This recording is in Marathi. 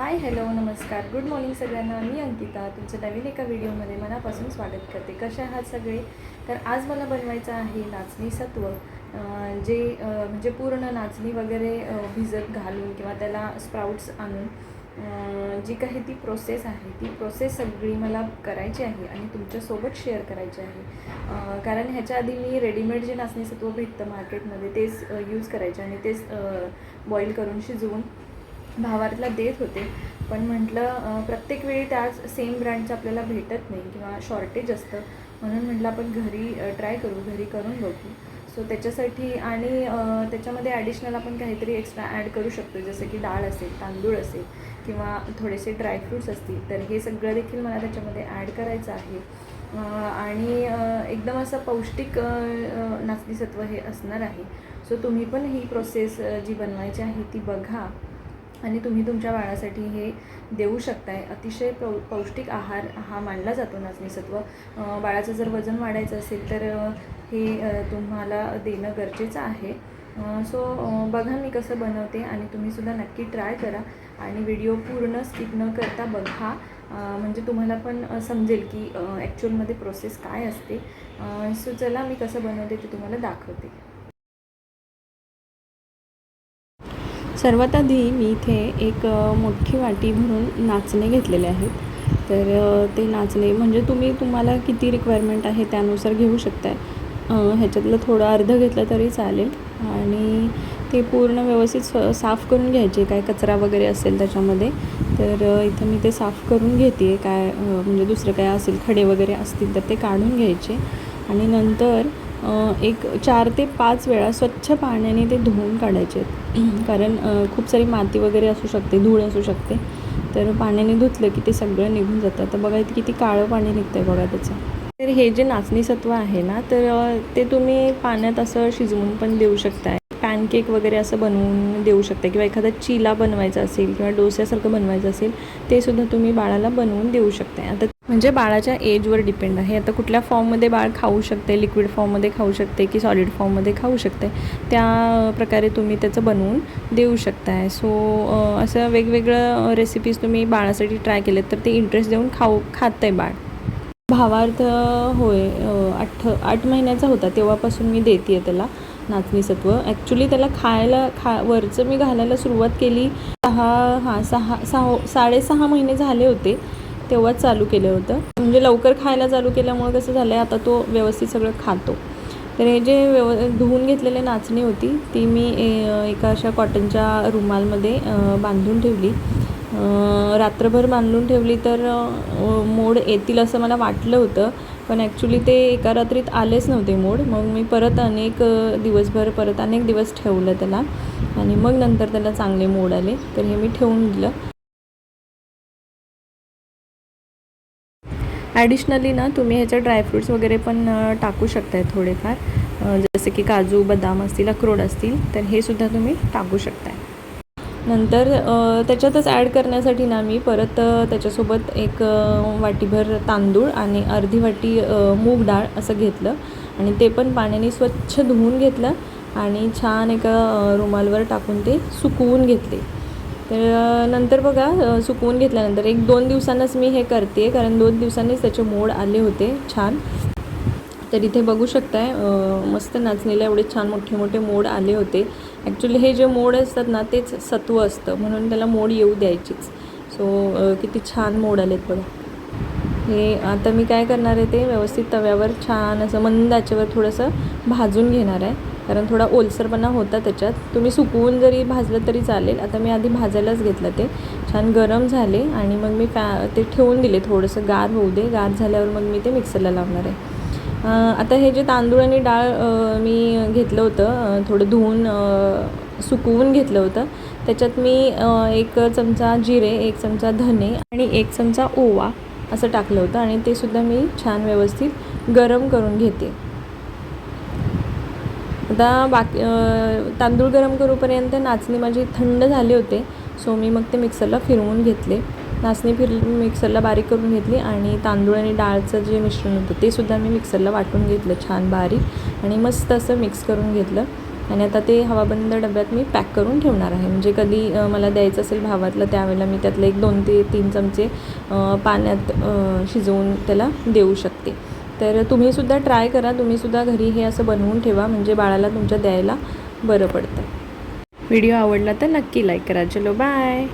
हाय हॅलो नमस्कार. गुड मॉर्निंग सगळ्यांना. मी अंकिता. तुमचं नवीन एका व्हिडिओमध्ये मनापासून स्वागत करते. कसे आहात सगळे? तर आज मला बनवायचं आहे नाचणी सत्व. जे म्हणजे पूर्ण नाचणी वगैरे भिजत घालून किंवा त्याला स्प्राउट्स आणून जी काही ती प्रोसेस आहे ती प्रोसेस सगळी मला करायची आहे आणि तुमच्यासोबत शेअर करायची आहे. कारण ह्याच्या आधी मी रेडीमेड जे नाचणी सत्व भेटतं मार्केटमध्ये तेच यूज करायचे आणि तेच बॉईल करून शिजवून भावार्थला देत होते. पण म्हटलं प्रत्येक वेळी त्याच सेम ब्रँडचं आपल्याला भेटत नाही किंवा शॉर्टेज असतं. म्हणून म्हटलं आपण घरी ट्राय करू घरी करून बघू. सो त्याच्यासाठी आणि त्याच्यामध्ये ॲडिशनल आपण काहीतरी एक्स्ट्रा ॲड करू शकतो. जसं की डाळ असेल तांदूळ असेल किंवा थोडेसे ड्रायफ्रूट्स असतील. तर हे सगळं देखील मला त्याच्यामध्ये ॲड करायचं आहे. आणि एकदम असं पौष्टिक नाचणीसत्व हे असणार आहे. सो तुम्ही पण ही प्रोसेस जी बनवायची आहे ती बघा. आणि तुम्ही तुमच्या बाळासाठी हे देऊ शकताय. अतिशय पौ पौष्टिक आहार हा मानला जातो नाचणीसत्व. बाळाचं जर वजन वाढायचं असेल तर हे तुम्हाला देणं गरजेचं आहे. सो बघा मी कसं बनवते आणि तुम्हीसुद्धा नक्की ट्राय करा आणि व्हिडिओ पूर्ण स्किप न करता बघा. म्हणजे तुम्हाला पण समजेल की ॲक्च्युअलमध्ये प्रोसेस काय असते. सो चला मी कसं बनवते ते तुम्हाला दाखवते. सर्वात आधी मी इथे एक मोठी वाटी भरून नाचणे घेतलेले आहेत. तर ते नाचणे म्हणजे तुम्ही तुम्हाला किती रिक्वायरमेंट आहे त्यानुसार घेऊ शकताय. ह्याच्यातलं थोडं अर्ध घेतलं तरी चालेल. आणि ते पूर्ण व्यवस्थित स साफ करून घ्यायचे काय कचरा वगैरे असेल त्याच्यामध्ये तर इथं मी ते साफ करून घेते काय म्हणजे दुसरं काय असेल खडे वगैरे असतील तर ते काढून घ्यायचे. आणि नंतर एक चार ते पाच वेळा स्वच्छ पाण्याने ते धुवून काढायचे. कारण खूप सारी माती वगैरे असू शकते धूळ असू शकते. तर पाण्याने धुतलं की ते सगळं निघून जातं. तर बघा इथे किती काळं पाणी निघतं आहे बघा त्याचं. तर हे जे नाचणी सत्व आहे ना तर ते तुम्ही पाण्यात असं शिजवून पण देऊ शकताय. पॅनकेक वगैरे असं बनवून देऊ शकता किंवा एखादा चिला बनवायचा असेल किंवा डोस्यासारखं बनवायचं असेल ते सुद्धा तुम्ही बाळाला बनवून देऊ शकताय. आता म्हणजे बाळाच्या एजवर डिपेंड आहे. आता कुठल्या फॉर्ममध्ये बाळ खाऊ शकते लिक्विड फॉर्ममध्ये खाऊ शकते की सॉलिड फॉर्ममध्ये खाऊ शकते त्या प्रकारे तुम्ही त्याचं बनवून देऊ शकताय. सो असं वेगवेगळं रेसिपीज तुम्ही बाळासाठी ट्राय केलेत तर ते इंटरेस्ट देऊन खाऊ खात आहे बाळ. भावार्थ होय आठ आठ महिन्याचा होता तेव्हापासून मी देते आहे त्याला नाचणी सत्व ॲक्च्युली त्याला खायला खा वरचं मी घालायला सुरुवात केली. सहा हां सहा सहा साडेसहा महिने झाले होते. तेव्हाच चालू केलं होतं. म्हणजे लवकर खायला चालू केल्यामुळे कसं झालं आहे आता तो व्यवस्थित सगळं खातो. तर हे जे व्यव धुवून घेतलेली नाचणी होती ती मी ए- एका अशा कॉटनच्या रुमालमध्ये बांधून ठेवली. रात्रभर बांधून ठेवली तर मोड येतील असं मला वाटलं होतं. पण ॲक्च्युली ते एका रात्रीत आलेच नव्हते मोड. मग मी परत अनेक दिवसभर परत अनेक दिवस ठेवलं त्याला. आणि मग नंतर त्याला चांगले मोड आले. तर हे मी ठेवून दिलं. ॲडिशनली ना तुम्ही ह्याच्या ड्रायफ्रूट्स वगैरे पण टाकू शकताय थोडेफार. जसे की काजू बदाम असतील अक्रोड असतील तर हे सुद्धा तुम्ही टाकू शकताय. नंतर त्याच्यातच ॲड करण्यासाठी ना मी परत त्याच्यासोबत एक वाटीभर तांदूळ आणि अर्धी वाटी मूग डाळ असं घेतलं. आणि ते पण पाण्याने स्वच्छ धुवून घेतलं आणि छान एका रुमालवर टाकून ते सुकवून घेतले. तर नंतर बघा सुकवून घेतल्यानंतर एक दोन दिवसांनाच मी हे करते कारण दोन दिवसांनीच त्याचे मोड आले होते छान. तर इथे बघू शकताय मस्त नाचणीला एवढे छान मोठे मोठे मोड आले होते. ॲक्च्युली हे जे मोड असतात ना तेच सत्व असतं म्हणून त्याला मोड येऊ द्यायचीच. सो किती छान मोड आलेत बघा. हे आता मी काय करणार आहे ते व्यवस्थित तव्यावर छान असं मंद आचेवर थोडंसं भाजून घेणार आहे. कारण थोडा ओलसरपणा होता त्याच्यात. तुम्ही सुकवून जरी भाजलं तरी चालेल. आता मी आधी भाजायलाच घेतलं ते. छान गरम झाले आणि मग मी फॅ ते ठेवून दिले थोडंसं. गार होऊ दे. गार झाल्यावर मग मी ते मिक्सरला लावणार आहे. आता हे जे तांदूळ आणि डाळ मी घेतलं होतं थोडं धुवून सुकवून घेतलं होतं. त्याच्यात मी एक चमचा जिरे एक चमचा धने आणि एक चमचा ओवा असं टाकलं होतं आणि ते सुद्धा मी छान व्यवस्थित गरम करून घेते. आता बाकी तांदूळ गरम करूपर्यंत नाचणी माझी थंड झाले होते. सो मी मग ते मिक्सरला फिरवून घेतले. नाचणी फिर मिक्सरला बारीक करून घेतली आणि तांदूळ आणि डाळचं जे मिश्रण होतं ते सुद्धा मी मिक्सरला वाटून घेतलं छान बारीक आणि मस्त असं मिक्स करून घेतलं. आणि आता ते हवाबंद डब्यात मी पॅक करून ठेवणार आहे. म्हणजे कधी मला द्यायचं असेल भावातलं त्यावेळेला मी त्यातले एक दोन ते तीन चमचे पाण्यात शिजवून त्याला देऊ शकते. तर तुम्हीसुद्धा ट्राय करा तुम्हीसुद्धा घरी हे असं बनवून ठेवा म्हणजे बाळाला तुमच्या द्यायला बरं पडतं. व्हिडिओ आवडला तर नक्की लाईक करा. चलो बाय.